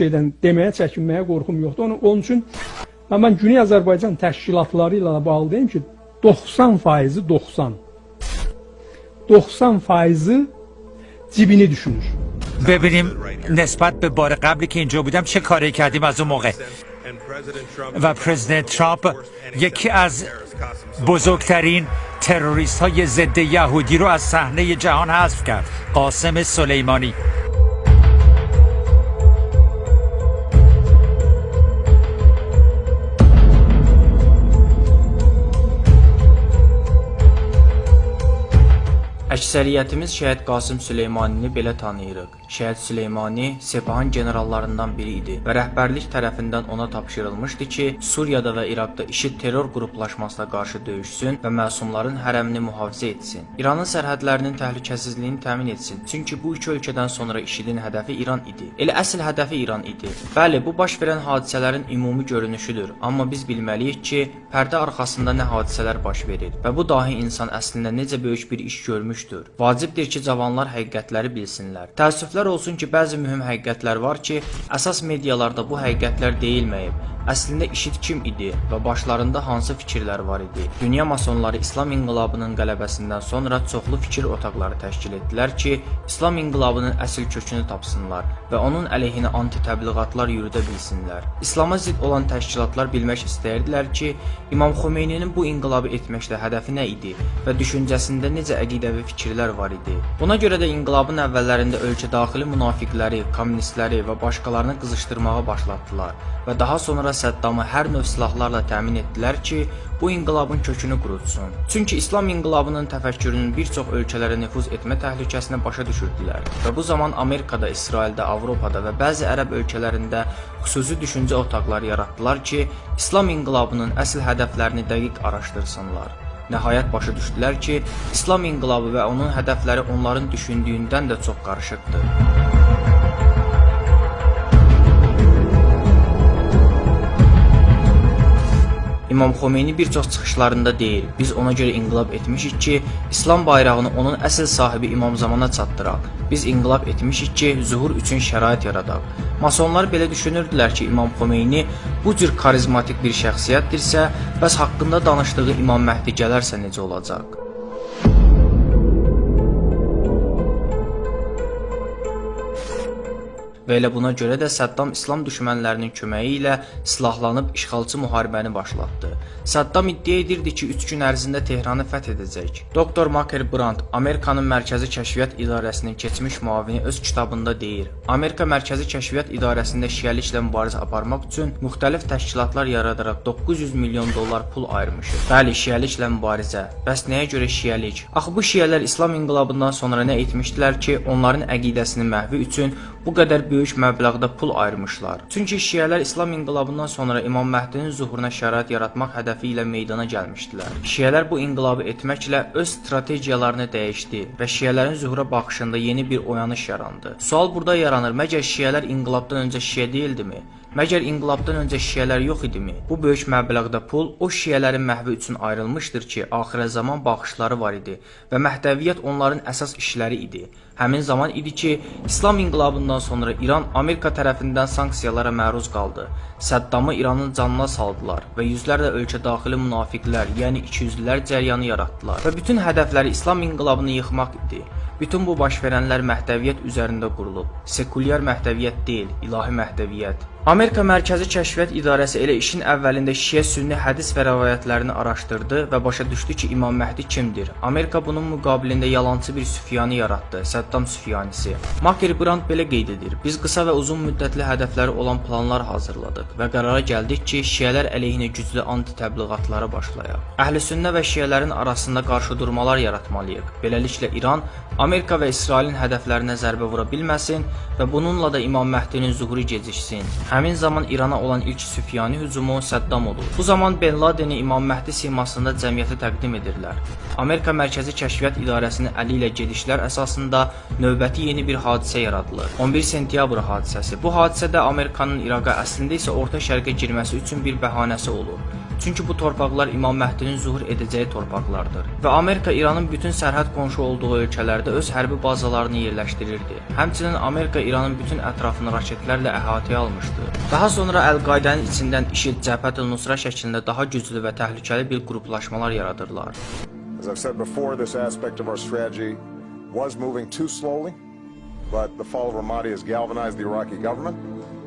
şeydən deməyə çəkinməyə qorxum yoxdur. Onun, onun üçün mən, mən Güney Azərbaycan təşkilatları ilə də bağlı deyim ki, 90 faizi 90. 90 faizi cibini düşünür. ببینیم نسبت به بار قبلی که اینجا بودم چه کاری کردیم از اون موقع و پرزیدنت ترامپ یکی از بزرگترین تروریست های ضد یهودی رو از صحنه جهان حذف کرد قاسم سلیمانی Əksəriyyətimiz şəhid Qasım Süleymanini belə tanıyırıq. Şəhid Süleymani Sepahın generallarından biri idi və rəhbərlik tərəfindən ona tapşırılmışdı ki, Suriyada və İraqda IŞİD terror qruplaşmasına qarşı döyüşsün və məsumların hərəmini mühafizə etsin. İranın sərhədlərinin təhlükəsizliyini təmin etsin. Çünki bu iki ölkədən sonra IŞİDin hədəfi İran idi. Elə əsl hədəfi İran idi. Bəli, bu baş verən hadisələrin ümumi görünüşüdür, amma biz bilməliyik ki, pərdə arxasında nə hadisələr baş verir və bu dahi insan əslində necə böyük bir iş görmüşdür. Vacibdir ki, cavanlar həqiqətləri bilsinlər. Təəssüflər olsun ki, bəzi mühüm həqiqətlər var ki, əsas medialarda bu həqiqətlər deyilməyib. Əslində IŞİD kim idi və başlarında hansı fikirlər var idi? Dünya masonları İslam inqilabının qələbəsindən sonra çoxlu fikir otaqları təşkil etdilər ki, İslam inqilabının əsl kökünü tapsınlar və onun əleyhinə anti-təbliğatlar yürüdə bilsinlər. İslama zidd olan təşkilatlar bilmək istəyirdilər ki, İmam Xomeyninin bu inqilabı etməkdə hədəfi nə idi və düşüncəsində necə əqidəvi fikirlər var idi. Buna görə də inqilabın əvvəllərində ölkə daxili münafiqləri, kommunistləri və başqalarını qızışdırmağa başlatdılar və daha sonra Səddamı hər növ silahlarla təmin etdilər ki, bu inqilabın kökünü qurutsun. Çünki İslam inqilabının təfəkkürünün bir çox ölkələrə nüfuz etmə təhlükəsini başa düşürdülər və bu zaman Amerikada, İsraildə, Avropada və bəzi ərəb ölkələrində xüsusi düşüncə otaqları yaratdılar ki, İslam inqilabının əsl hədəflərini dəqiq araşdırsınlar. Nəhayət başa düşdülər ki, İslam inqilabı və onun hədəfləri onların düşündüyündən də çox qarışıqdır. İmam Xomeyni bir çox çıxışlarında deyir: "Biz ona görə inqilab etmişik ki, İslam bayrağını onun əsl sahibi İmam Zamana çatdıraq. Biz inqilab etmişik ki, zuhur üçün şərait yaradaq." Masonlar belə düşünürdülər ki, İmam Xomeyni bu cür karizmatik bir şəxsiyyətdirsə, bəs haqqında danışdığı İmam Məhdi gələrsə necə olacaq? Və elə buna görə də Səddam İslam düşmənlərinin köməyi ilə silahlanıb işğalçı müharibəni başlatdı. Səddam iddia edirdi ki, 3 gün ərzində Tehranı fəth edəcək. Doktor Maker Brandt, Amerikanın Mərkəzi Kəşfiyyat İdarəsinin keçmiş müavini öz kitabında deyir: Amerika Mərkəzi Kəşfiyyat İdarəsində şiəliklə mübarizə aparmaq üçün müxtəlif təşkilatlar yaradaraq 900 milyon dollar pul ayırmışıq. Bəli, şiəliklə mübarizə. Bəs nəyə görə şiəlik? Axı bu şiələr İslam inqilabından sonra nə etmişdilər ki, onların əqidəsinin məhvi üçün bu qədər böyük məbləğdə pul ayırmışlar. Çünki şiələr İslam inqilabından sonra İmam Məhdinin zuhuruna şərait yaratmaq hədəfi ilə meydana gəlmişdilər. Şiələr bu inqilabı etməklə öz strategiyalarını dəyişdi və şiələrin zuhura baxışında yeni bir oyanış yarandı. Sual burada yaranır: Məgər şiələr inqilabdan öncə şiə deyildimi? Məgər inqilabdan öncə şiələr yox idimi? Bu böyük məbləğdə pul o şiələrin məhvi üçün ayrılmışdır ki, axirə zaman baxışları var idi və Məhdəviyyət onların əsas işləri idi. Həmin zaman idi ki, İslam inqilabından sonra İran Amerika tərəfindən sanksiyalara məruz qaldı. Səddamı İranın canına saldılar və yüzlərlə ölkə daxili münafiqlər, yəni ikiyüzlülər cəryanı yaratdılar və bütün hədəfləri İslam inqilabını yıxmaq idi. Bütün bu baş verənlər Məhdəviyyət üzərində qurulub. Sekulyar Məhdəviyyət deyil, ilahi Məhdəviyyət. Amerika Mərkəzi Kəşfiyyat İdarəsi elə işin əvvəlində Şiə sünni hədis və rəvayətlərini araşdırdı və başa düşdü ki, İmam Məhdi kimdir. Amerika bunun müqabilində yalançı bir Süfyanı yaratdı, Səddam Süfyanisi. Maker Brandt belə qeyd edir: "Biz qısa və uzun müddətli hədəfləri olan planlar hazırladıq və qərara gəldik ki, Şiələr əleyhinə güclü anti-təbliğatlara başlayaq. Əhlüsünnə və Şiələrin arasında qarşıdurmalar yaratmalıyıq. Beləliklə İran Amerika və İsrailin hədəflərinə zərbə vura bilməsin və bununla da İmam Məhdinin zuhuru geciksin. Həmin zaman İrana olan ilk Süfyani hücumu Səddam olur. Bu zaman Ben Ladeni İmam Məhdi simasında cəmiyyətə təqdim edirlər. Amerika Mərkəzi Kəşfiyyat İdarəsinin əli ilə gedişlər əsasında növbəti yeni bir hadisə yaradılır. 11 sentyabr hadisəsi. Bu hadisə də Amerikanın İraqa əslində isə Orta Şərqə girməsi üçün bir bəhanəsi olur. Çünki bu torpaqlar İmam Məhdinin zuhur edəcəyi torpaqlardır. Və Amerika İranın bütün sərhəd qonşu olduğu ölkələrdə öz hərbi bazalarını yerləşdirirdi. Həmçinin Amerika İranın bütün ətrafını raketlərlə əhatəyə almışdı. Daha sonra Əl-Qaidənin içindən IŞİD Cəbhət-ül Nusra şəklində daha güclü və təhlükəli bir qruplaşmalar yaradırlar. As I've said before, this aspect of our strategy was moving too slowly, but the fall of Ramadi has galvanized the Iraqi government.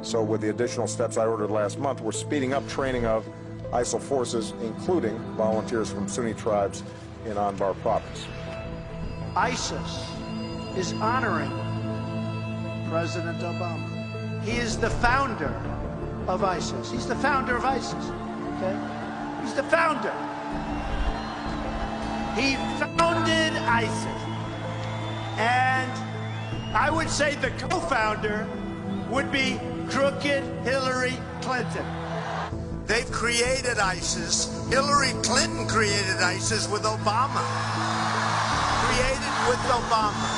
So, with the additional steps I ordered last month, we're speeding up training of ISIL forces, including volunteers from Sunni tribes in Anbar province. ISIS is honoring President Obama. He is the founder of ISIS. He's the founder of ISIS. Okay? He's the founder. He founded ISIS. And I would say the co founder would be crooked Hillary Clinton. They've created ISIS. Hillary Clinton created ISIS with Obama. Created with Obama.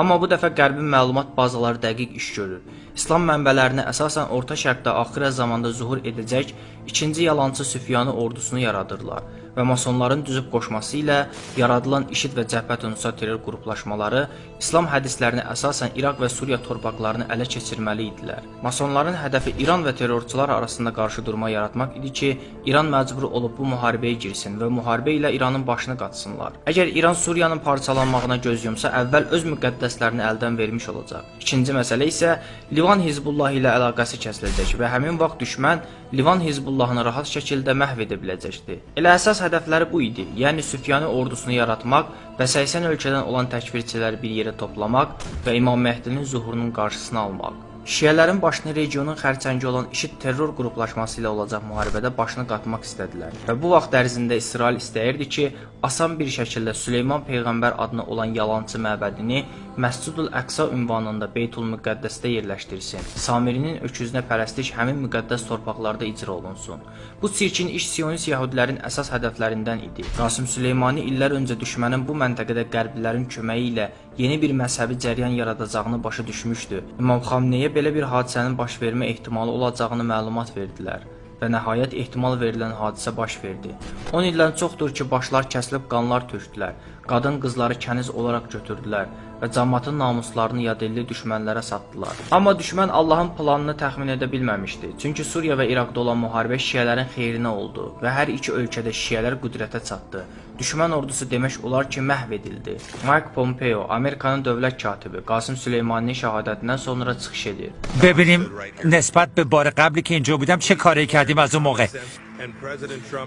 Amma bu dəfə Qərbin məlumat bazaları dəqiq iş görür. İslam mənbələrinə əsasən Orta Şərqdə axirə zamanda zuhur edəcək ikinci yalançı Süfyanı ordusunu yaradırlar və masonların düzüb qoşması ilə yaradılan IŞİD və Cəbhət-ül-Nusra terror qruplaşmaları İslam hədislərinə əsasən İraq və Suriya torpaqlarını ələ keçirməli idilər. Masonların hədəfi İran və terrorçular arasında qarşıdurma yaratmaq idi ki, İran məcbur olub bu müharibəyə girsin və müharibə ilə İranın başını qatsınlar. Əgər İran Suriyanın parçalanmağına göz yumsa, əvvəl öz müqəddəslərini əldən vermiş olacaq. İkinci məsələ isə Livan Hizbullah ilə əlaqəsi kəsiləcək və həmin vaxt düşmən Livan Hizbullahını rahat şəkildə məhv edə biləcəkdi. Elə əsas hədəfləri bu idi. Yəni Süfyanı ordusunu yaratmaq və 80 ölkədən olan təkfirçiləri bir yerə toplamaq və İmam Məhdinin zuhurunun qarşısını almaq. Şiələrin başını regionun xərçəngi olan IŞİD terror qruplaşması ilə olacaq müharibədə başını qatmaq istədilər. Və bu vaxt ərzində İsrail istəyirdi ki, asan bir şəkildə Süleyman peyğəmbər adına olan yalançı məbədini Məscidül Əqsa ünvanında Beytul Müqəddəsdə yerləşdirsin. Samirinin öküzünə pərəstiş həmin müqəddəs torpaqlarda icra olunsun. Bu çirkin iş Siyonist yəhudilərin əsas hədəflərindən idi. Qasım Süleymani illər öncə düşmənin bu məntəqədə qərblilərin köməyi ilə yeni bir məzhəbi cəryan yaradacağını başa düşmüşdü. İmam Xamneyə belə bir hadisənin baş vermə ehtimalı olacağını məlumat verdilər və nəhayət ehtimal verilən hadisə baş verdi. 10 ildən çoxdur ki, başlar kəsilib qanlar tökdülər. Qadın qızları kəniz olaraq götürdülər və cəmaatın namuslarını yadelli düşmənlərə satdılar. Amma düşmən Allahın planını təxmin edə bilməmişdi. Çünki Suriya və İraqda olan müharibə şiələrin xeyrinə oldu və hər iki ölkədə şiələr qüdrətə çatdı. Düşmən ordusu demək olar ki, məhv edildi. Mike Pompeo, Amerikanın dövlət katibi, Qasım Süleymaninin şəhadətindən sonra çıxış edir. ببینیم نسبت به بار قبلی که اینجا بودم چه کاری کردیم از اون موقع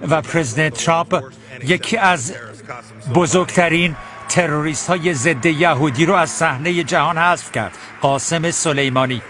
و پرزیدنت ترامپ یکی از بزرگترین تروریست های ضد یهودی رو از صحنه جهان حذف کرد قاسم سلیمانی.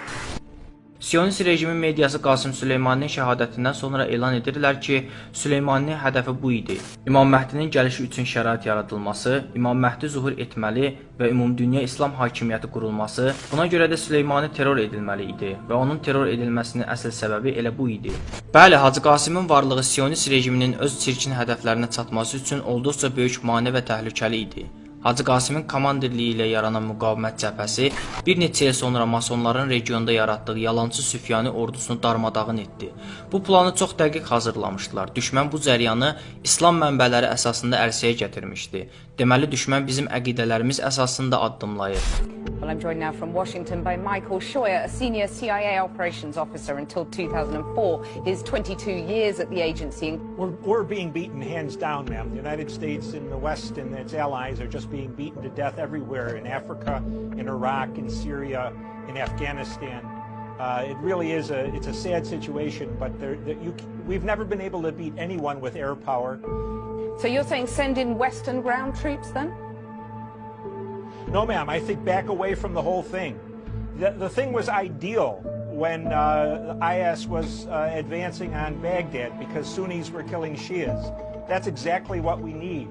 Siyonist rejimin mediası Qasım Süleymaninin şəhadətindən sonra elan edirlər ki, Süleymaninin hədəfi bu idi. İmam Məhdinin gəlişi üçün şərait yaradılması, İmam Məhdi zuhur etməli və ümumdünya İslam hakimiyyəti qurulması, buna görə də Süleymani terror edilməli idi və onun terror edilməsinin əsl səbəbi elə bu idi. Bəli, Hacı Qasımın varlığı Siyonist rejiminin öz çirkin hədəflərinə çatması üçün olduqca böyük mane və təhlükəli idi. Hacı Qasimin komandirliyi ilə yaranan müqavimət cəbhəsi bir neçə il sonra masonların regionda yaratdığı yalançı Süfyani ordusunu darmadağın etdi. Bu planı çox dəqiq hazırlamışdılar. Düşmən bu cəryanı İslam mənbələri əsasında ərsəyə gətirmişdi. Deməli düşmən bizim əqidələrimiz əsasında addımlayır. Well, I'm joined now from Washington by Michael Scheuer, a senior CIA operations officer until 2004. His 22 years at the agency. We're, we're being beaten hands down, ma'am. The United States and the West and its allies are just being beaten to death everywhere in Africa, in Iraq, in Syria, in Afghanistan. Uh, it really is a it's a sad situation, but there, there, you, we've never been able to beat anyone with air power. So you're saying send in Western ground troops then? No, ma'am. I think back away from the whole thing. The, the thing was ideal when uh, IS was uh, advancing on Baghdad because Sunnis were killing Shias. That's exactly what we need.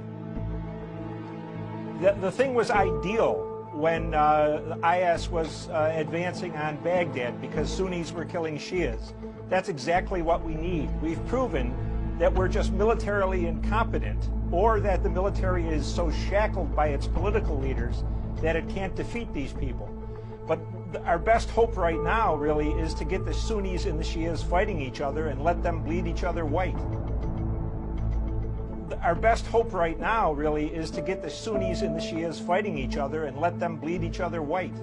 The, the thing was ideal when uh, IS was uh, advancing on Baghdad because Sunnis were killing Shias. That's exactly what we need. We've proven that we're just militarily incompetent or that the military is so shackled by its political leaders that it can't defeat these people. But th- our best hope right now really is to get the Sunnis and the Shias fighting each other and let them bleed each other white. Our best hope right now really is to get the Sunnis and the Shias fighting each other and let them bleed each other white.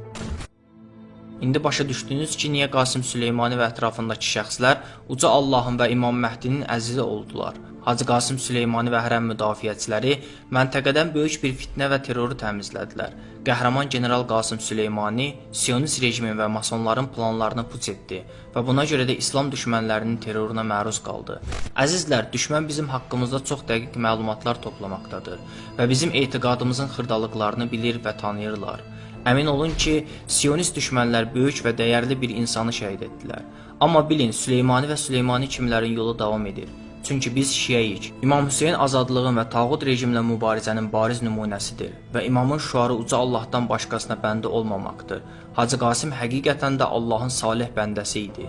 İndi başa düşdünüz ki, niyə Qasım Süleymani və ətrafındakı şəxslər uca Allahın və İmam Məhdinin əzizi oldular. Hacı Qasım Süleymani və hərəm müdafiəçiləri məntəqədən böyük bir fitnə və terroru təmizlədilər. Qəhrəman general Qasım Süleymani Siyonist rejimin və masonların planlarını puç etdi və buna görə də İslam düşmənlərinin terroruna məruz qaldı. Əzizlər, düşmən bizim haqqımızda çox dəqiq məlumatlar toplamaqdadır və bizim etiqadımızın xırdalıqlarını bilir və tanıyırlar. Əmin olun ki, Siyonist düşmənlər böyük və dəyərli bir insanı şəhid etdilər. Amma bilin, Süleymani və Süleymani kimlərin yolu davam edir. Çünki biz Şiəyik. İmam Hüseyn azadlığın və tağut rejimlə mübarizənin bariz nümunəsidir və imamın şüarı uca Allahdan başqasına bəndə olmamaqdır. Hacı Qasım həqiqətən də Allahın salih bəndəsi idi.